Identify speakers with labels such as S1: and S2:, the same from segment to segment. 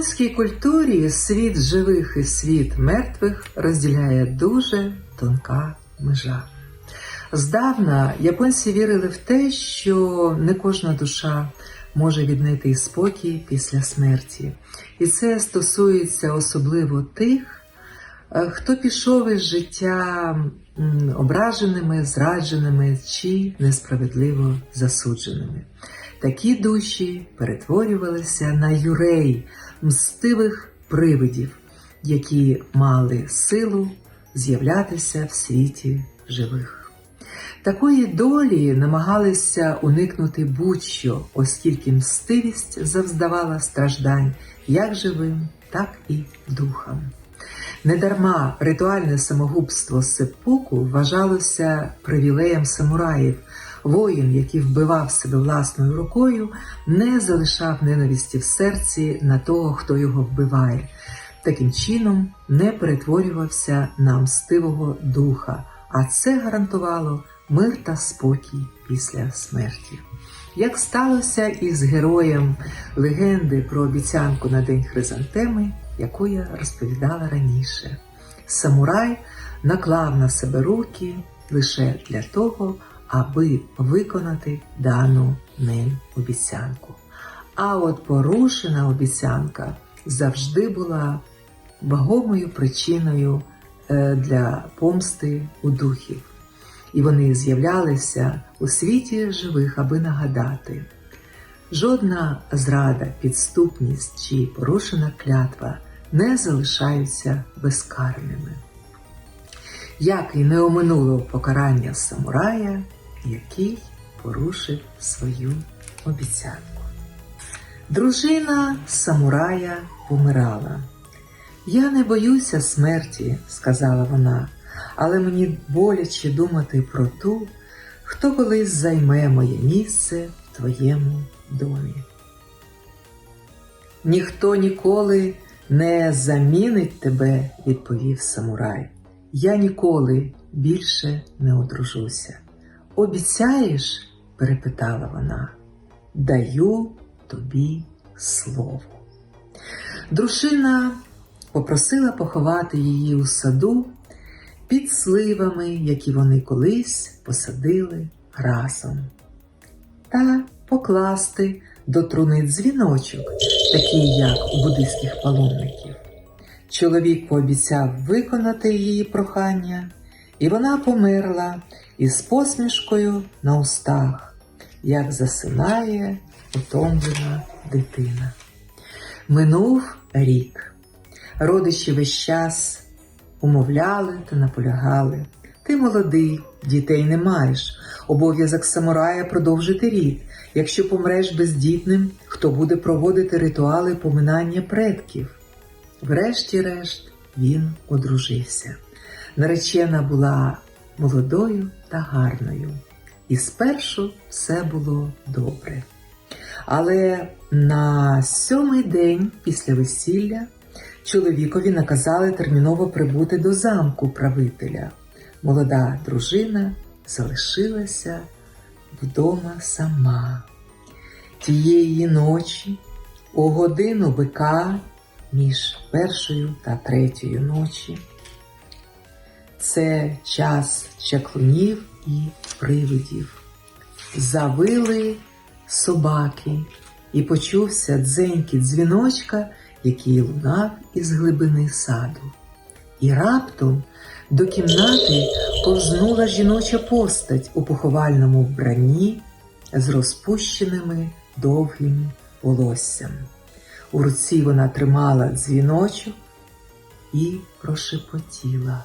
S1: японській культурі світ живих і світ мертвих розділяє дуже тонка межа. Здавна японці вірили в те, що не кожна душа може віднайти спокій після смерті. І це стосується особливо тих, е, хто пішов із життя ображеними, зрадженими чи несправедливо засудженими. Такі душі перетворювалися на юрей мстивих привидів, які мали силу з'являтися в світі живих. Такої долі намагалися уникнути будь-що, оскільки мстивість завздавала страждань як живим, так і духам. Недарма ритуальне самогубство сеппуку вважалося привілеєм самураїв. Воїн, який вбивав себе власною рукою, не залишав ненависті в серці на того, хто його вбиває. Таким чином не перетворювався на мстивого духа, а це гарантувало мир та спокій після смерті. Як сталося із героєм легенди про обіцянку на день хризантеми, яку я розповідала раніше, самурай наклав на себе руки лише для того, аби виконати дану ним обіцянку. А от порушена обіцянка завжди була вагомою причиною е, для помсти у духів. І вони з'являлися у світі живих, аби нагадати. Жодна зрада, підступність чи порушена клятва не залишаються безкарними. Як і не оминуло покарання самурая, який порушив свою обіцянку. Дружина самурая помирала. Я не боюся смерті, сказала вона, але мені боляче думати про ту, хто колись займе моє місце в твоєму домі. Ніхто ніколи не замінить тебе, відповів самурай. Я ніколи більше не одружуся. Обіцяєш? перепитала вона. Даю тобі слово. Дружина попросила поховати її у саду під сливами, які вони колись посадили разом, та покласти до труни дзвіночок, такий, як у буддийських паломників. Чоловік пообіцяв виконати її прохання, і вона померла із посмішкою на устах, як засинає утомлена дитина. Минув рік. Родичі весь час умовляли та наполягали. Ти молодий, дітей не маєш. Обов'язок самурая продовжити рід. Якщо помреш бездітним, хто буде проводити ритуали поминання предків? Врешті-решт він одружився. Наречена була молодою та гарною, і спершу все було добре. Але на сьомий день після весілля чоловікові наказали терміново прибути до замку правителя. Молода дружина залишилася вдома сама. Тієї ночі, у годину бика між першою та третьою ночі. Це час чаклунів і привидів. Завили собаки, і почувся дзенькіт дзвіночка, який лунав із глибини саду. І раптом до кімнати повзнула жіноча постать у поховальному вбранні з розпущеними довгими волоссями. У руці вона тримала дзвіночок і прошепотіла.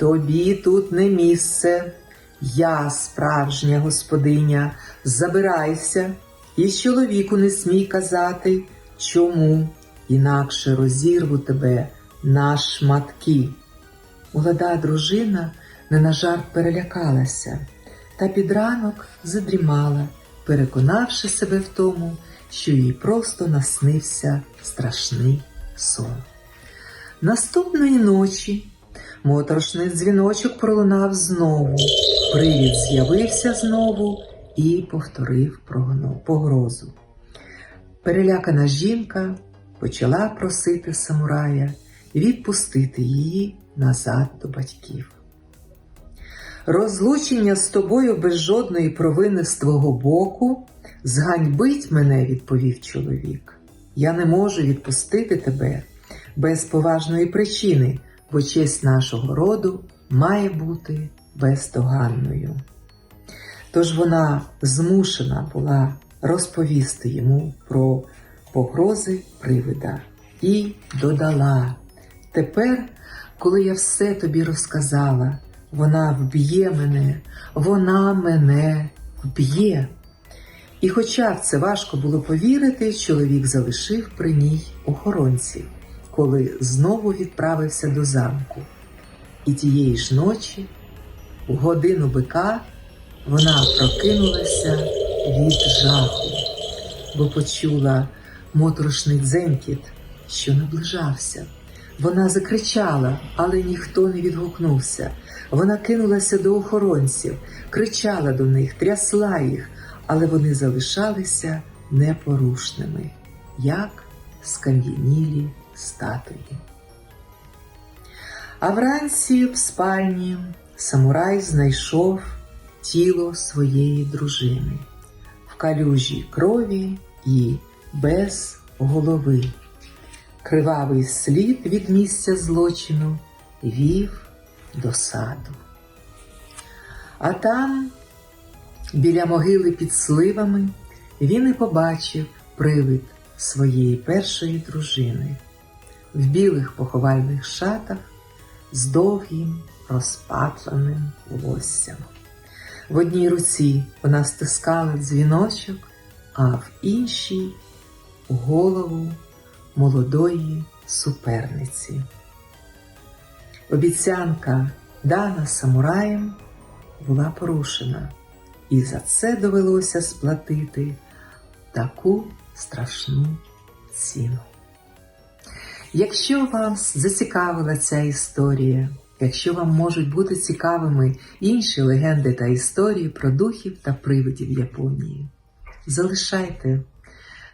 S1: Тобі тут не місце, я справжня господиня, забирайся, і чоловіку не смій казати, чому, інакше розірву тебе на шматки. Молода дружина не на жарт перелякалася, та під ранок задрімала, переконавши себе в тому, що їй просто наснився страшний сон. Наступної ночі моторошний дзвіночок пролунав знову, привід з'явився знову і повторив погрозу. Перелякана жінка почала просити самурая відпустити її назад до батьків. Розлучення з тобою без жодної провини з твого боку зганьбить мене, відповів чоловік. Я не можу відпустити тебе без поважної причини, бо честь нашого роду має бути бездоганною. Тож вона змушена була розповісти йому про погрози привида і додала: Тепер, коли я все тобі розказала, вона вб'є мене, вона мене вб'є. І хоча це важко було повірити, чоловік залишив при ній охоронців, коли знову відправився до замку. І тієї ж ночі, в годину бика, вона прокинулася від жаху, бо почула моторошний дзенькіт, що наближався. Вона закричала, але ніхто не відгукнувся. Вона кинулася до охоронців, кричала до них, трясла їх, але вони залишалися непорушними, як скам'янілі статуї. А вранці в спальні самурай знайшов тіло своєї дружини в калюжі крові і без голови. Кривавий слід від місця злочину вів до саду. А там, біля могили під сливами, він і побачив привид своєї першої дружини в білих поховальних шатах з довгим розпатленим волоссям. В одній руці вона стискала дзвіночок, а в іншій голову молодої суперниці. Обіцянка, дана самураєм, була порушена, і за це довелося сплатити таку страшну ціну. Якщо вас зацікавила ця історія, якщо вам можуть бути цікавими інші легенди та історії про духів та привидів Японії, залишайте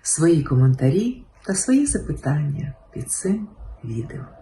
S1: свої коментарі та свої запитання під цим відео.